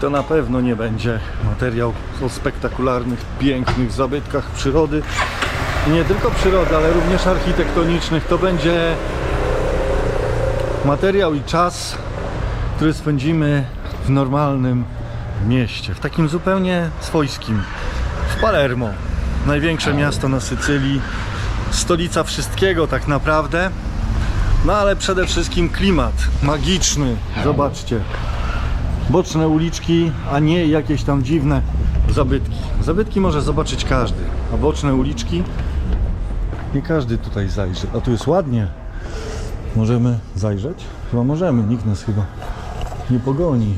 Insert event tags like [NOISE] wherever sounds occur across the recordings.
to na pewno nie będzie materiał o spektakularnych, pięknych zabytkach przyrody. I nie tylko przyrody, ale również architektonicznych. To będzie materiał i czas, który spędzimy w normalnym mieście, w takim zupełnie swojskim, w Palermo. Największe miasto na Sycylii, stolica wszystkiego tak naprawdę. No ale przede wszystkim klimat magiczny. Zobaczcie. Boczne uliczki, a nie jakieś tam dziwne zabytki. Zabytki może zobaczyć każdy, a boczne uliczki nie każdy tutaj zajrzy. A tu jest ładnie. Możemy zajrzeć? Chyba możemy, nikt nas chyba nie pogoni.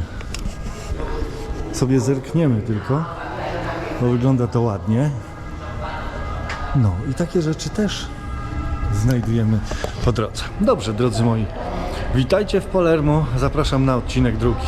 Sobie zerkniemy tylko, bo wygląda to ładnie. No i takie rzeczy też znajdujemy po drodze. Dobrze, drodzy moi, witajcie w Palermo. Zapraszam na odcinek drugi.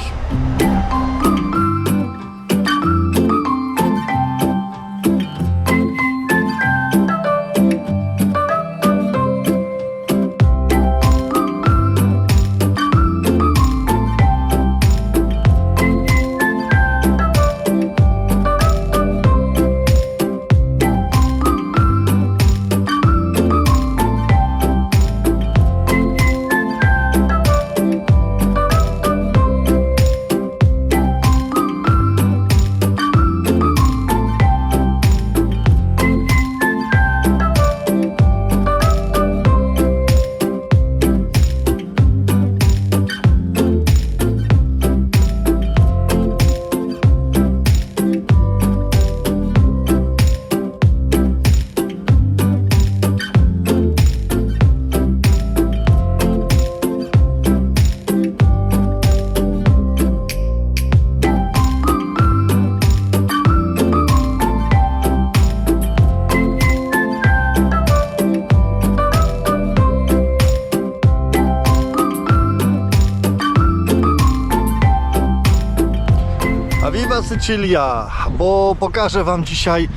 A viva Sycylia, bo pokażę Wam dzisiaj,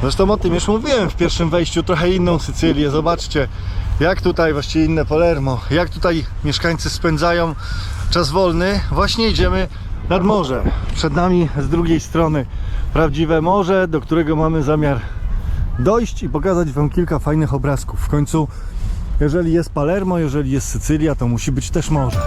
zresztą o tym już mówiłem w pierwszym wejściu, trochę inną Sycylię. Zobaczcie, jak tutaj, właściwie inne Palermo, jak tutaj mieszkańcy spędzają czas wolny. Właśnie idziemy nad morze. Przed nami z drugiej strony prawdziwe morze, do którego mamy zamiar dojść i pokazać Wam kilka fajnych obrazków. W końcu, jeżeli jest Palermo, jeżeli jest Sycylia, to musi być też morze.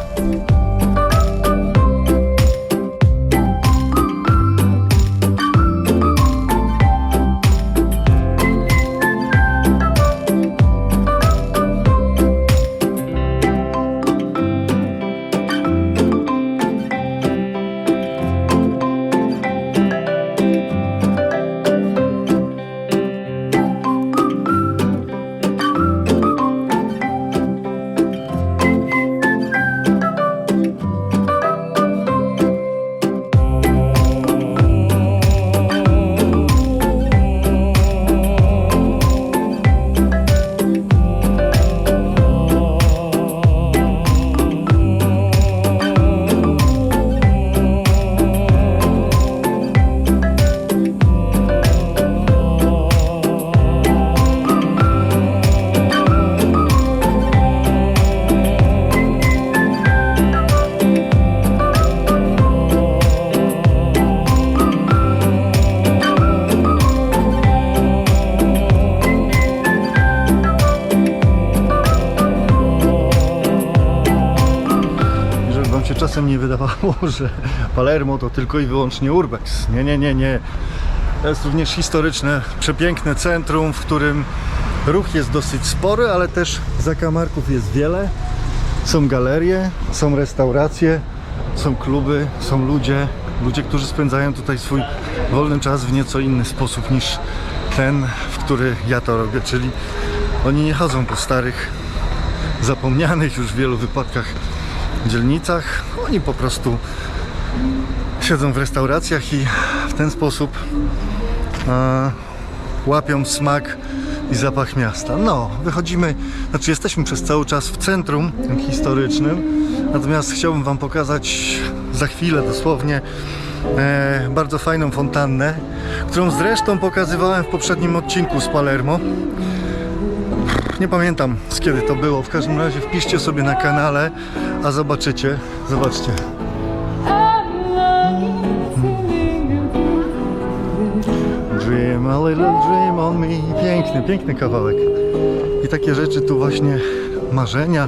Nie wydawało, [LAUGHS] że Palermo to tylko i wyłącznie urbex. Nie, nie, nie, nie. To jest również historyczne, przepiękne centrum, w którym ruch jest dosyć spory, ale też zakamarków jest wiele. Są galerie, są restauracje, są kluby, są ludzie, ludzie, którzy spędzają tutaj swój wolny czas w nieco inny sposób niż ten, w który ja to robię, czyli oni nie chodzą po starych zapomnianych już w wielu wypadkach dzielnicach. Oni po prostu siedzą w restauracjach i w ten sposób e, łapią smak i zapach miasta. No, wychodzimy, znaczy jesteśmy przez cały czas w centrum historycznym, natomiast chciałbym Wam pokazać za chwilę dosłownie e, bardzo fajną fontannę, którą zresztą pokazywałem w poprzednim odcinku z Palermo nie pamiętam z kiedy to było. W każdym razie wpiszcie sobie na kanale, a zobaczycie. Zobaczcie. Dream a little dream on me. Piękny, piękny kawałek. I takie rzeczy tu właśnie, marzenia,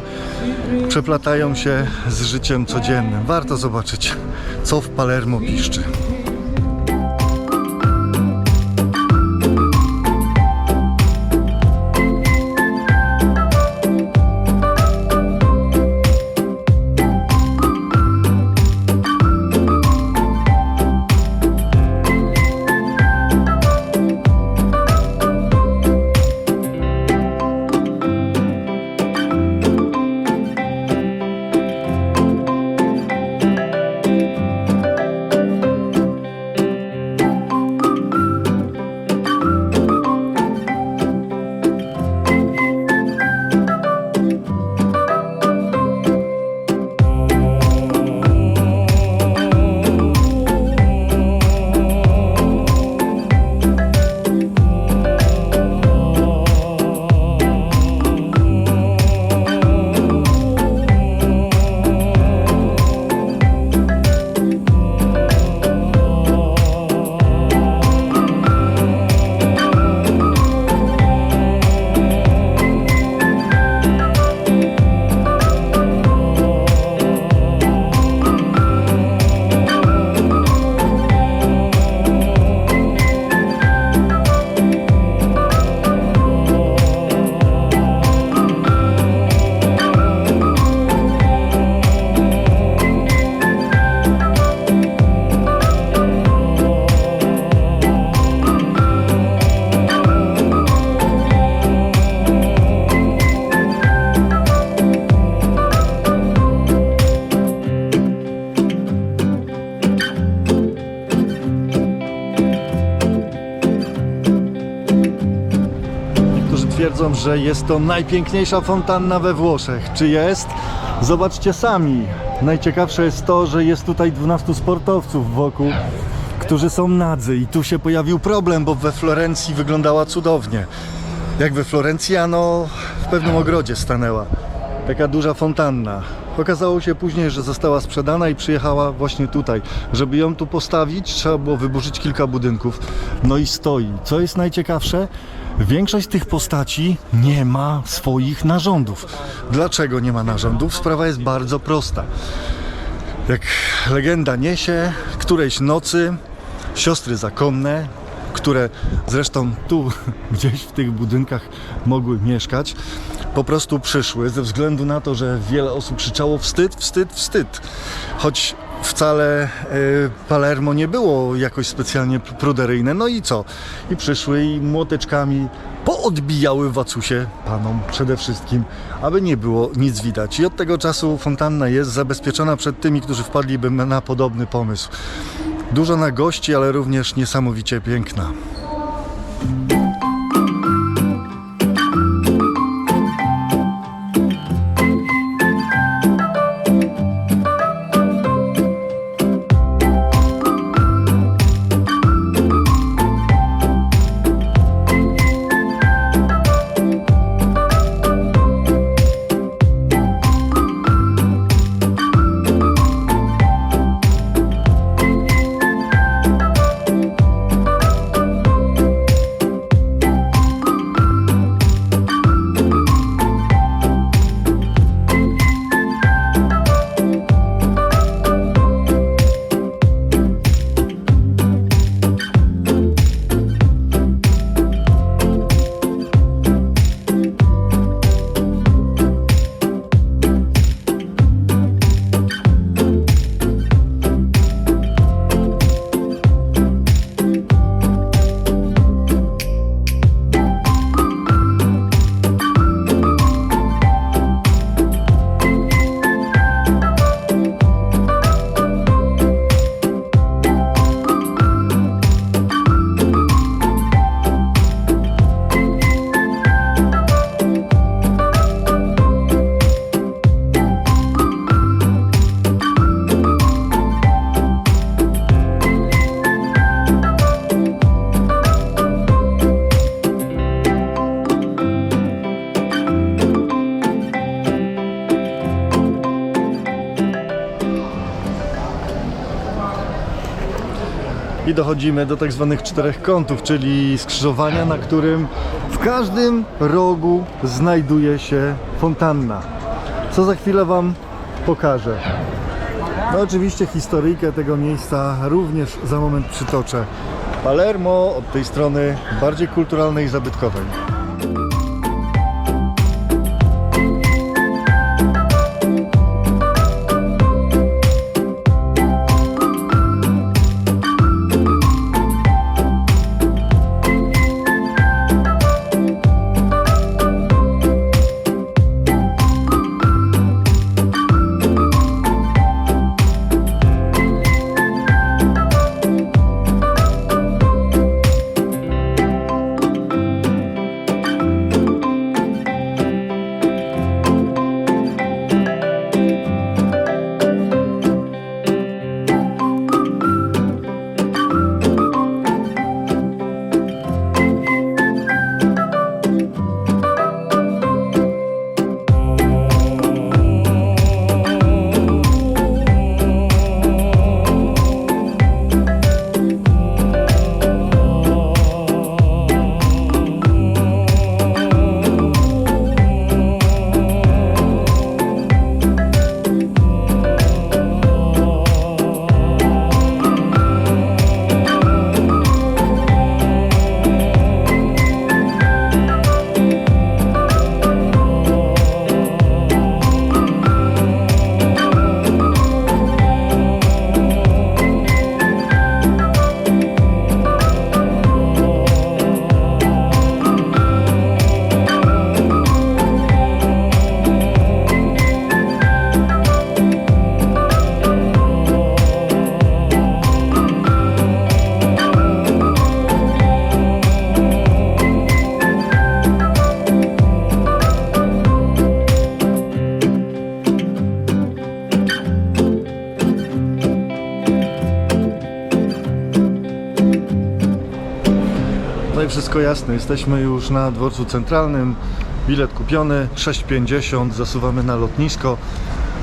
przeplatają się z życiem codziennym. Warto zobaczyć, co w Palermo piszczy. Że jest to najpiękniejsza fontanna we Włoszech. Czy jest? Zobaczcie sami. Najciekawsze jest to, że jest tutaj 12 sportowców wokół, którzy są nadzy. I tu się pojawił problem, bo we Florencji wyglądała cudownie. Jak we Florencji, ano w pewnym ogrodzie stanęła. Taka duża fontanna. Okazało się później, że została sprzedana i przyjechała właśnie tutaj. Żeby ją tu postawić, trzeba było wyburzyć kilka budynków. No i stoi. Co jest najciekawsze? Większość tych postaci nie ma swoich narządów. Dlaczego nie ma narządów? Sprawa jest bardzo prosta. Jak legenda niesie, którejś nocy siostry zakonne, które zresztą tu [LAUGHS] gdzieś w tych budynkach mogły mieszkać, po prostu przyszły ze względu na to, że wiele osób krzyczało wstyd, wstyd, wstyd. Choć wcale e, Palermo nie było jakoś specjalnie pruderyjne. No i co? I przyszły i młoteczkami poodbijały wacusie panom przede wszystkim, aby nie było nic widać. I od tego czasu fontanna jest zabezpieczona przed tymi, którzy wpadliby na podobny pomysł. Dużo na gości, ale również niesamowicie piękna. I dochodzimy do tak zwanych czterech kątów, czyli skrzyżowania, na którym w każdym rogu znajduje się fontanna. Co za chwilę Wam pokażę. No oczywiście historyjkę tego miejsca również za moment przytoczę. Palermo od tej strony bardziej kulturalnej i zabytkowej. I wszystko jasne, jesteśmy już na dworcu centralnym. Bilet kupiony, 6,50, zasuwamy na lotnisko.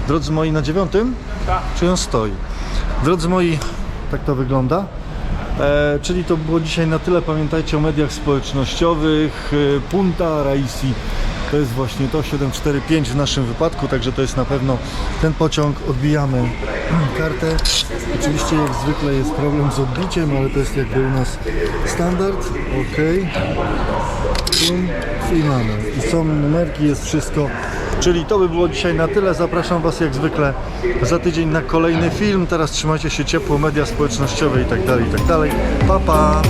Drodzy moi, na dziewiątym? Tak. Czy on stoi? Drodzy moi, tak to wygląda. E, czyli to było dzisiaj na tyle. Pamiętajcie o mediach społecznościowych. E, Punta Raisi to jest właśnie to 745 w naszym wypadku, także to jest na pewno ten pociąg. Odbijamy [CLEARS THROAT] kartę. Oczywiście jak zwykle jest problem z odbiciem, ale to jest jakby u nas standard. Ok. I mamy. I są numerki, jest wszystko. Czyli to by było dzisiaj na tyle. Zapraszam Was jak zwykle za tydzień na kolejny film. Teraz trzymajcie się ciepło, media społecznościowe i tak dalej, i tak dalej. Pa, pa!